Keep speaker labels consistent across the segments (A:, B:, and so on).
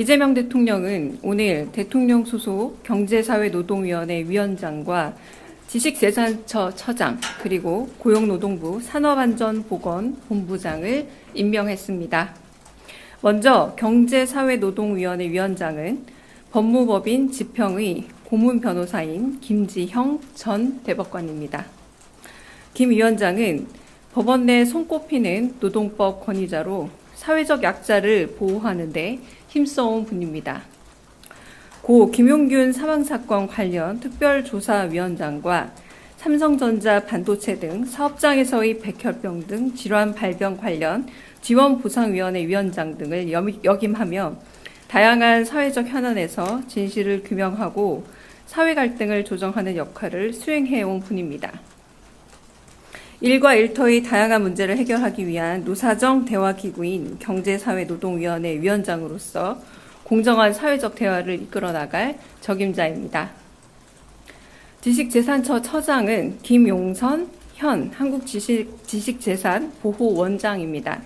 A: 이재명 대통령은 오늘 대통령 소속 경제사회노동위원회 위원장과 지식재산처 처장 그리고 고용노동부 산업안전보건본부장을 임명했습니다. 먼저 경제사회노동위원회 위원장은 법무법인 지평의 고문 변호사인 김지형 전 대법관입니다. 김 위원장은 법원 내 손꼽히는 노동법 권위자로 사회적 약자를 보호하는 데 힘써온 분입니다. 고 김용균 사망사건 관련 특별조사위원장과 삼성전자 반도체 등 사업장에서의 백혈병 등 질환 발병 관련 지원보상위원회 위원장 등을 염- 역임하며 다양한 사회적 현안에서 진실을 규명하고 사회 갈등을 조정하는 역할을 수행해온 분입니다. 일과 일터의 다양한 문제를 해결하기 위한 노사정 대화기구인 경제사회노동위원회 위원장으로서 공정한 사회적 대화를 이끌어 나갈 적임자입니다. 지식재산처 처장은 김용선 현 한국지식재산보호원장입니다.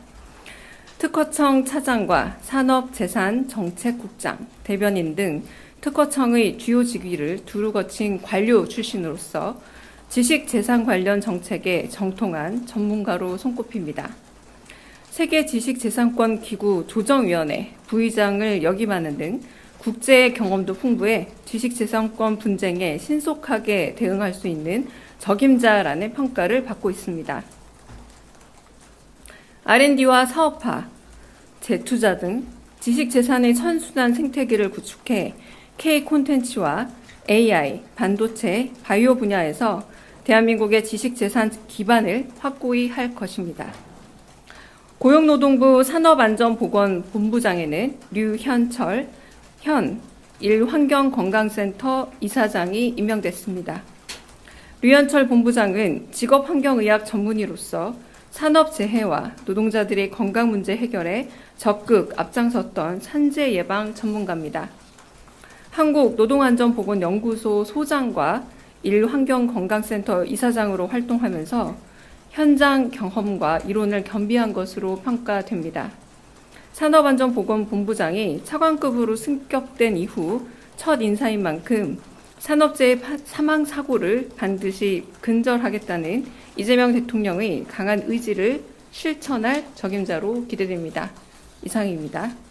A: 특허청 차장과 산업재산정책국장, 대변인 등 특허청의 주요 직위를 두루 거친 관료 출신으로서 지식 재산 관련 정책에 정통한 전문가로 손꼽힙니다. 세계 지식재산권 기구 조정위원회 부의장을 역임하는 등 국제 경험도 풍부해 지식재산권 분쟁에 신속하게 대응할 수 있는 적임자라는 평가를 받고 있습니다. R&D와 사업화, 재투자 등 지식재산의 선순환 생태계를 구축해 K 콘텐츠와 AI, 반도체, 바이오 분야에서 대한민국의 지식재산 기반을 확고히 할 것입니다. 고용노동부 산업안전보건본부장에는 류현철 현 일환경건강센터 이사장이 임명됐습니다. 류현철 본부장은 직업환경의학 전문의로서 산업재해와 노동자들의 건강 문제 해결에 적극 앞장섰던 산재 예방 전문가입니다. 한국 노동안전보건연구소 소장과 일환경건강센터 이사장으로 활동하면서 현장 경험과 이론을 겸비한 것으로 평가됩니다. 산업안전보건본부장이 차관급으로 승격된 이후 첫 인사인 만큼 산업재해 파- 사망 사고를 반드시 근절하겠다는 이재명 대통령의 강한 의지를 실천할 적임자로 기대됩니다. 이상입니다.